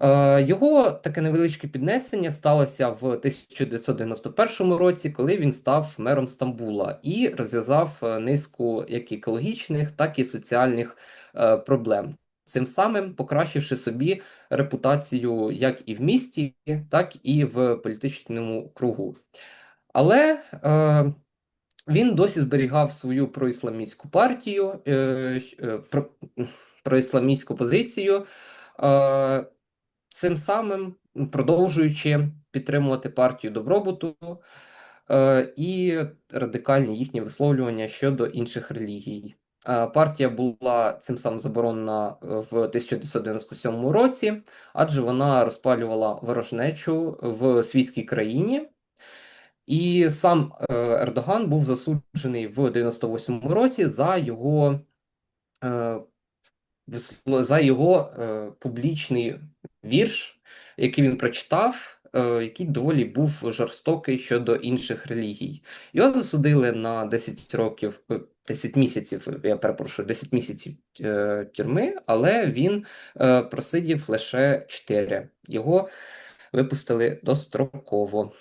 Е, Його таке невеличке піднесення сталося в 1991 році, коли він став мером Стамбула і розв'язав е, низку як екологічних, так і соціальних е, проблем. Цим самим покращивши собі репутацію як і в місті, так і в політичному кругу. Але е, він досі зберігав свою проісламістську партію, е, про, проісламістську позицію, е, цим самим продовжуючи підтримувати партію добробуту е, і радикальні їхні висловлювання щодо інших релігій. Е, Партія була цим самим заборонена в 1997 році, адже вона розпалювала ворожнечу в світській країні. І сам е, Ердоган був засуджений в 98-му році за його, е, за його е, публічний вірш, який він прочитав, е, який доволі був жорстокий щодо інших релігій. Його засудили на 10 років, е, 10 місяців, я перепрошую, 10 місяців е, тюрми, але він е, просидів лише 4. Його випустили достроково.